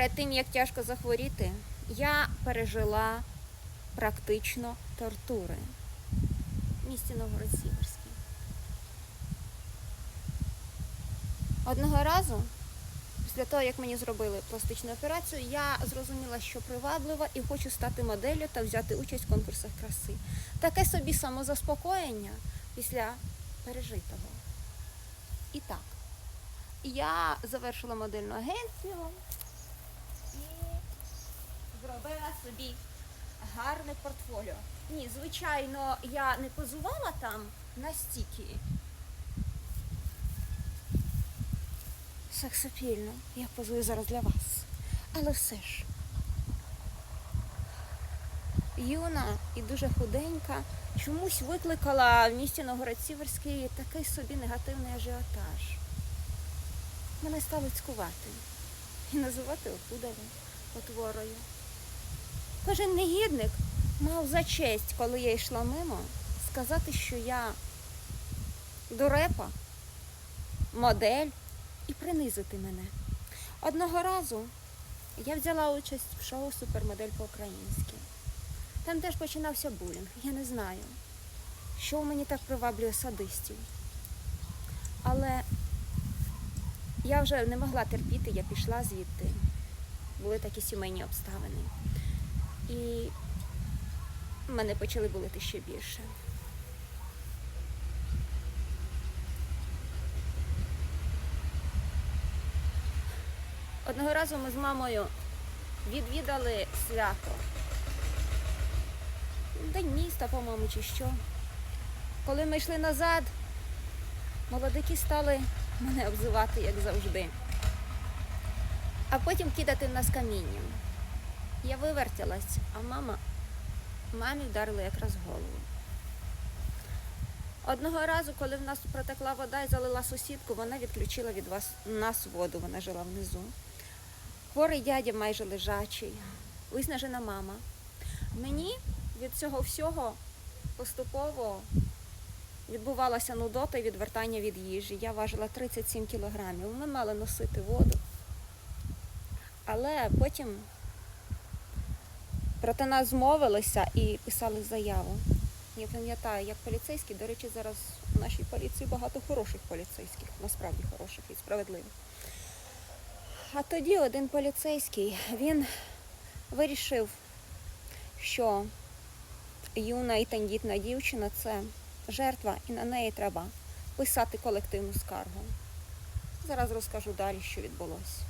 перед тим, як тяжко захворіти, я пережила практично тортури в місті Новгород-Сіверський. Одного разу, після того, як мені зробили пластичну операцію, я зрозуміла, що приваблива і хочу стати моделлю та взяти участь в конкурсах краси. Таке собі самозаспокоєння після пережитого. І так, я завершила модельну агенцію зробила собі гарне портфоліо. Ні, звичайно, я не позувала там настільки сексапільно, як позую зараз для вас. Але все ж. Юна і дуже худенька чомусь викликала в місті Новгород-Сіверський такий собі негативний ажіотаж. Мене стали цькувати і називати опудовим потворою. Кожен негідник мав за честь, коли я йшла мимо, сказати, що я дурепа, модель і принизити мене. Одного разу я взяла участь в шоу Супермодель по-українськи. Там теж починався булінг. Я не знаю, що в мені так приваблює садистів. Але я вже не могла терпіти, я пішла звідти. Були такі сімейні обставини. І мене почали болити ще більше. Одного разу ми з мамою відвідали свято. День міста, по-моєму, чи що. Коли ми йшли назад, молодики стали мене обзивати, як завжди. А потім кидати нас камінням. Я вивертілась, а мама мамі вдарила якраз голову. Одного разу, коли в нас протекла вода і залила сусідку, вона відключила від вас нас воду, вона жила внизу. Хворий дядя майже лежачий, виснажена мама. Мені від цього всього поступово відбувалася нудота і відвертання від їжі. Я важила 37 кілограмів. Ми мали носити воду. Але потім проти нас змовилися і писали заяву. Я пам'ятаю, як поліцейські, до речі, зараз у нашій поліції багато хороших поліцейських, насправді хороших і справедливих. А тоді один поліцейський, він вирішив, що юна і тендітна дівчина це жертва, і на неї треба писати колективну скаргу. Зараз розкажу далі, що відбулося.